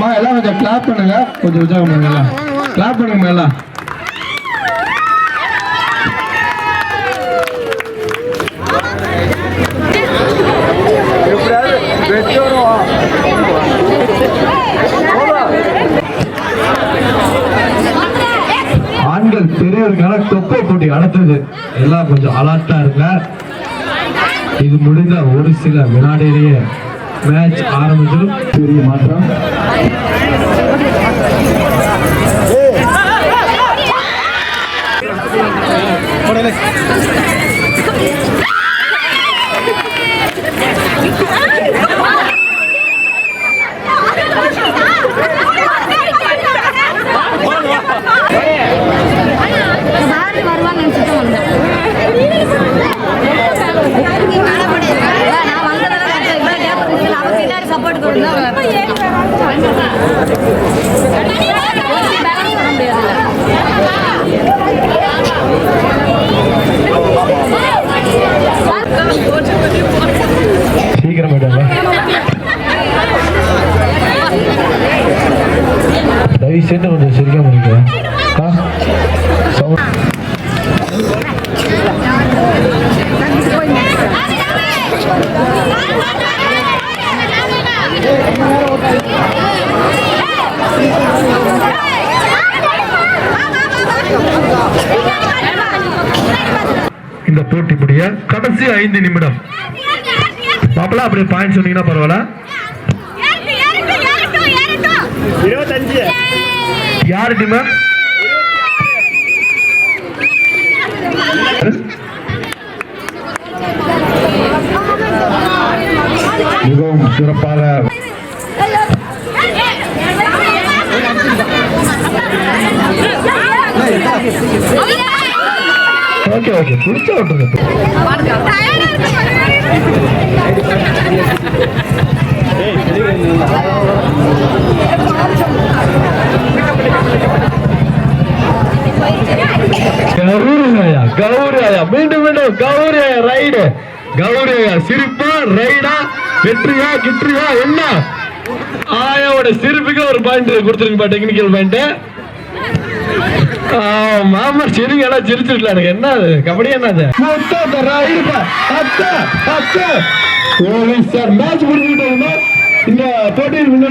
அம்மா எல்லாம் கொஞ்சம் கிளாப் பண்ணுங்க. கொஞ்சம் உற்சாகம் பண்ணுங்க கிளாப் பண்ணுங்க எல்லாம். ஆண்கள் பெரியவர்களால தொப்பை போட்டி அடுத்தது எல்லாம் கொஞ்சம் அலர்ட்டா இருங்க. இது முடிந்த ஒரு சில வினாடியிலேயே மேட்ச் ஆரம்பிச்சிடும் பெரிய மாற்றம். பாரதி சீக்கிரம் தயவு செய்து கொஞ்சம் சிரிக்காம இருக்க இந்த போட்டி முடிய கடைசி ஐந்து நிமிடம் மாப்பிள அப்படியே பாயிண்ட் சொன்னீங்கன்னா பரவாயில்ல இருபத்தஞ்சு யார் டீம் மிகவும் சிறப்பாக ஓகே ஓகே. பிடிச்ச விட்டுருங்க கௌரியா கௌரியா மீண்டும் மீண்டும் கௌரியா ரைடு கௌரியா சிரிப்பா ரைடா வெற்றியா கிற்றியா என்ன? ஆயாவோட சிரிப்புக்கு ஒரு பாயிண்ட் கொடுத்துருங்கப்பா டெக்னிக்கல் பாயிண்ட் மாமா சிரிங்க எல்லாம் சிரிச்சிருக்கலாம் எனக்கு என்ன அது கபடி ஓ சார் மேட்ச் முடிஞ்சுட்டோம் இந்த போட்டியில் முன்னாடி